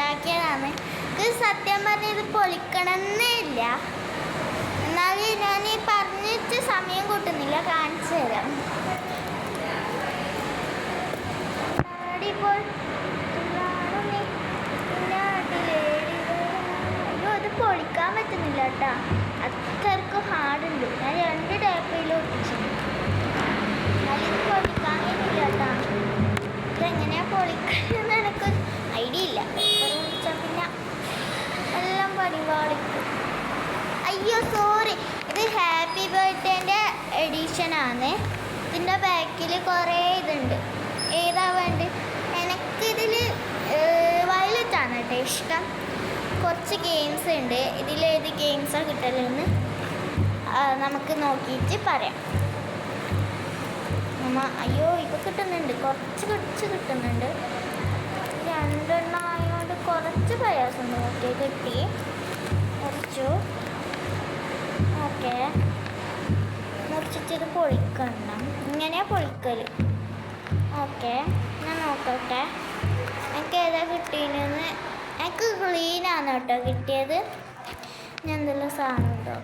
ഉണ്ടാക്കിയതാണ്. ഇത് സത്യം പറഞ്ഞ ഇത് പൊളിക്കണമെന്നേ ഇല്ല. എന്നാലും ഞാൻ ഈ പറഞ്ഞിട്ട് സമയം കൂട്ടുന്നില്ല കാണിച്ചു തരാം. ഇപ്പോൾ അയ്യോ ഇത് പൊളിക്കാൻ പറ്റുന്നില്ല കേട്ടാ. അത്രക്കും ഹാർഡുണ്ട്. ഞാൻ രണ്ട് ടൈപ്പിൽ ഒട്ടിച്ചു എന്നാലും ഇത് പൊളിക്കാൻ കഴിയില്ല കേട്ടാ ഇതെങ്ങനെയാ പൊളിക്കണമെന്ന് എനിക്ക് ഐഡിയ ഇല്ല പൊളിച്ചാൽ പിന്നെ എല്ലാം പരിപാടിക്കും അയ്യോ സോറി ഇത് ഹാപ്പി ബർത്ത്ഡേന്റെ എഡിഷനാണ് ഇതിന്റെ ബാക്കിൽ കുറേ ഇതുണ്ട്. ഏതാ വേണ്ട എനിക്കിതിൽ വയലറ്റ് ആണ് കേട്ടോ ഇഷ്ടം. കുറച്ച് ഗെയിംസ് ഉണ്ട്. ഇതിലേത് ഗെയിംസാണ് കിട്ടലെന്ന്? നമുക്ക് നോക്കിയിട്ട് പറയാം. അമ്മ അയ്യോ ഇപ്പം കിട്ടുന്നുണ്ട്. കുറച്ച് കുറച്ച് കിട്ടുന്നുണ്ട്. രണ്ടെണ്ണം ആയതുകൊണ്ട് കുറച്ച് പ്രയാസമുണ്ട് ഓക്കെ കിട്ടി. കുറച്ചു. ഓക്കെ. മുറിച്ചിട്ട് ഇത് പൊളിക്കണം ഇങ്ങനെ പൊളിക്കൽ ഓക്കെ ഞാൻ നോക്കട്ടെ. എനിക്ക് ഏതാ കിട്ടിയെന്ന് എനിക്ക് ക്ലീനാണ് കേട്ടോ കിട്ടിയത്. ഞാൻ എന്തെല്ലാം സാധനം ഉണ്ടോ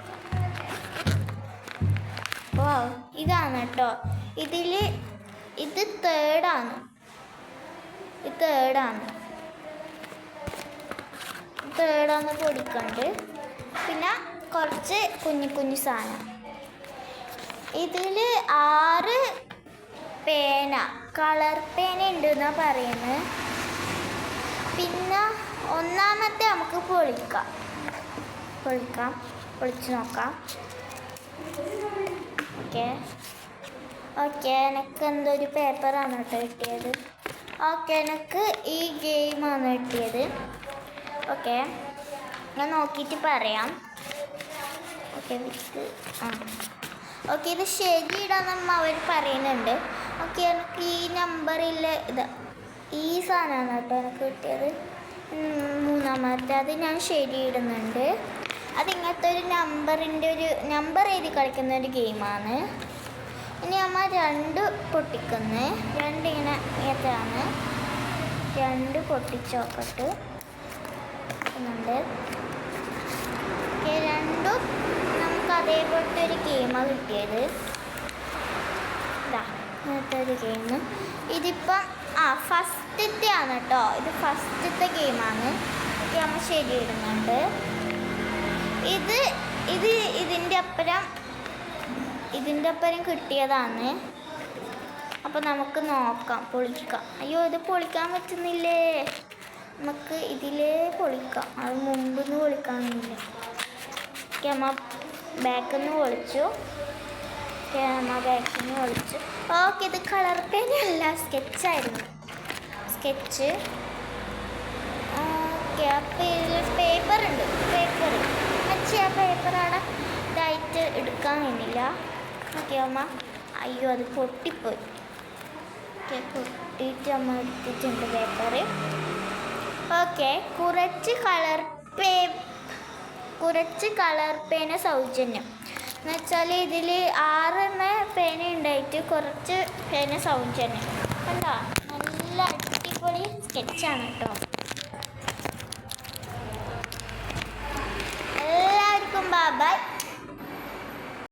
ഓ ഇതാണ് കേട്ടോ. ഇതിൽ ഇത് തേർഡാണ് ഇത് തേർഡാണ് തേർഡാണ് പൊടിക്കണ്ട്. പിന്നെ കുറച്ച് കുഞ്ഞു കുഞ്ഞു സാധനം. ഇതിൽ ആറ് പേന കളർ പേന ഉണ്ട് എന്നാ പറയുന്നത് പിന്നെ ഒന്നാമത്തെ നമുക്ക് പൊളിക്കാം. പൊളിക്കാം. പൊളിച്ച് നോക്കാം. ഓക്കെ. ഓക്കെ എനിക്ക് എന്തോ ഒരു പേപ്പറാണ് കേട്ടോ കിട്ടിയത്. ഓക്കെ എനിക്ക് ഈ ഗെയിമാണ് കിട്ടിയത്. ഓക്കെ ഞാൻ നോക്കിയിട്ട് പറയാം. ഓക്കെ വിത്ത് ആ. ഓക്കെ ഇത് ശരിയിടാന്ന് അവർ പറയുന്നുണ്ട്. ഓക്കെ എനിക്ക് ഈ നമ്പറിൽ ഇത് ഈ സാധനമാണ് കേട്ടോ എനിക്ക് കിട്ടിയത്. മൂന്നാമത്തെ അത് ഞാൻ ശരിയിടുന്നുണ്ട്. ഇങ്ങനത്തെ ഒരു നമ്പറിന്റെ ഒരു നമ്പർ എഴുതി കളിക്കുന്ന ഒരു ഗെയിമാണ്. ഇനി അമ്മ രണ്ട് പൊട്ടിക്കുന്നു. രണ്ട് ഇങ്ങനെ ഇങ്ങനത്തെയാണ്. രണ്ട് പൊട്ടിച്ചോക്കട്ട് ഉണ്ട് രണ്ടും അതേപോലത്തെ ഒരു ഗെയിമാണ് കിട്ടിയത്. ഇതാ ഇങ്ങനത്തെ ഒരു ഗെയിം ഇതിപ്പം ആ ഫസ്റ്റത്തെ ആണ് കേട്ടോ. ഇത് ഫസ്റ്റത്തെ ഗെയിമാണ് അമ്മ ശരി ഇടുന്നുണ്ട് ഇത് ഇത് ഇതിന്റെ അപ്പുറം ഇതിന്റെ അപ്പുറം കിട്ടിയതാണ്. അപ്പോൾ നമുക്ക് നോക്കാം പൊളിക്കാം. അയ്യോ ഇത് പൊളിക്കാൻ പറ്റുന്നില്ലേ? നമുക്ക് ഇതിലേ പൊളിക്കാം. അത് മുമ്പിൽ നിന്ന് പൊളിക്കാനില്ല ഓക്കെ അമ്മ ബാക്കിൽ നിന്ന് ഒളിച്ചു ക്യാമറ ബാക്കിൽ പൊളിച്ചു. ഓക്കെ ഇത് കളർ പേനയല്ല സ്കെച്ചായിരുന്നു സ്കെച്ച് ഓക്കെ അപ്പോൾ ഇതിൽ പേപ്പർ ഉണ്ട് പേപ്പർ അച്ഛ ആ പേപ്പർ അവിടെ ഇതായിട്ട് എടുക്കാൻ കഴിഞ്ഞില്ല ഓക്കെ അമ്മ. അയ്യോ അത് പൊട്ടിപ്പോയി. ഓക്കെ പൊട്ടിയിട്ട് അമ്മ എടുത്തിട്ടുണ്ട് പേപ്പർ ഓക്കെ കുറച്ച് കളർ പേ കുറച്ച് കളർ പേന സൗജന്യം. എന്ന് വെച്ചാൽ ഇതിൽ ആറെണ്ണ പേന ഉണ്ടായിട്ട് കുറച്ച് പേന സൗജന്യം. കണ്ടോ? നല്ല അടിപൊളി സ്കെച്ചാണ് കേട്ടോ